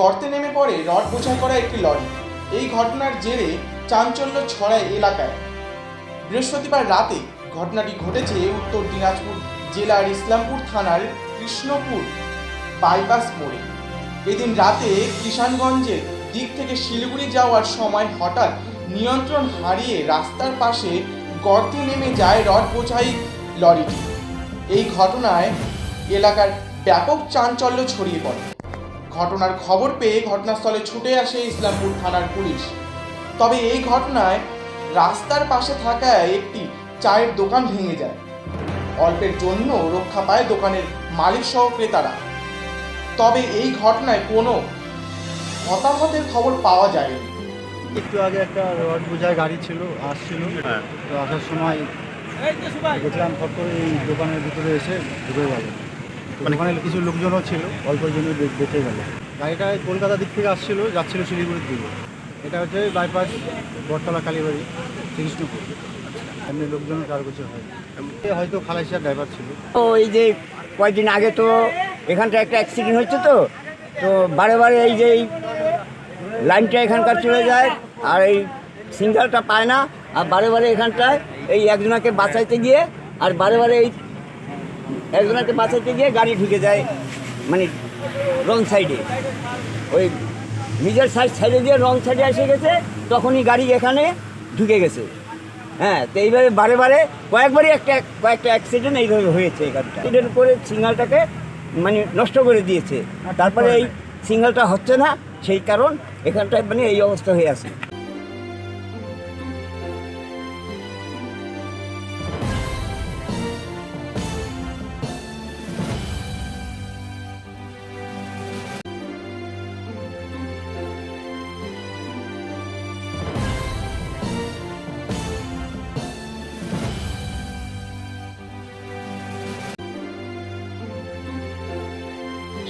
গর্তে নেমে পড়ে রড বোঝাই করা একটি লরি। এই ঘটনার জেরে চাঞ্চল্য ছড়ায় এলাকায়। বৃহস্পতিবার রাতে ঘটনাটি ঘটেছে উত্তর দিনাজপুর জেলার ইসলামপুর থানার কৃষ্ণপুর বাইপাস মোড়ে। এদিন রাতে কিষানগঞ্জের দিক থেকে শিলিগুড়ি যাওয়ার সময় হঠাৎ নিয়ন্ত্রণ হারিয়ে রাস্তার পাশে গর্তে নেমে যায় রড বোঝাই লরিটি। এই ঘটনায় এলাকার ব্যাপক চাঞ্চল্য ছড়িয়ে পড়ে। ঘটনার খবর পেয়ে ঘটনাস্থলে ছুটে আসে ইসলামপুর থানার পুলিশ। তবে এই ঘটনায় রাস্তার পাশে থাকা একটি চায়ের দোকান ভেঙে যায়। অল্পের জন্য রক্ষা পায় দোকানের মালিক সহ ক্রেতারা। তবে এই ঘটনায় কোনো হতাহতের খবর পাওয়া যায়নি। একটু আগে একটা রড বোঝায় গাড়ি ছিল আসছিল। হ্যাঁ। তো আসার সময় দেখলাম ফট করে এই দোকানের ভিতরে এসে ঢুকে গেল। মানে- দোকানে কিছু লোকজনও ছিল। অল্পের জন্য বে- বেঁচে গেল। গাড়িটা কলকাতা দিক থেকে আসছিল যাচ্ছিল শিলিগুড়ির দিকে। এটা হচ্ছে বাইপাস বটতলা কালীবাড়ি কৃষ্ণপুর এমনি লোকজনের কারও কিছু হয় হয়তো খালাইশার ড্রাইভার ছিল। তো এই যে কয়েকদিন আগে তো এখানটা একটা অ্যাক্সিডেন্ট হচ্ছে তো তো বারে বারে এই যে এই লাইনটা এখানকার চলে যায় আর এই সিঙ্গেলটা পায় না আর বারে বারে এখানটায় এই একজনাকে বাঁচাইতে গিয়ে আর বারে বারে এই একজনাকে বাঁচাইতে গিয়ে গাড়ি ঢুকে যায় মানে রং সাইডে ওই নিজের সাইড সাইডে দিয়ে রং সাইডে এসে গেছে তখনই গাড়ি এখানে ঢুকে গেছে। হ্যাঁ তো এইভাবে বারে বারে কয়েকবারই একটা কয়েকটা অ্যাক্সিডেন্ট এইভাবে হয়েছে এখানটা অ্যাক্সিডেন্ট করে সিগন্যালটাকে মানে নষ্ট করে দিয়েছে। তারপরে এই সিগন্যালটা হচ্ছে না সেই কারণ এখানটায় মানে এই অবস্থা হয়ে আছে।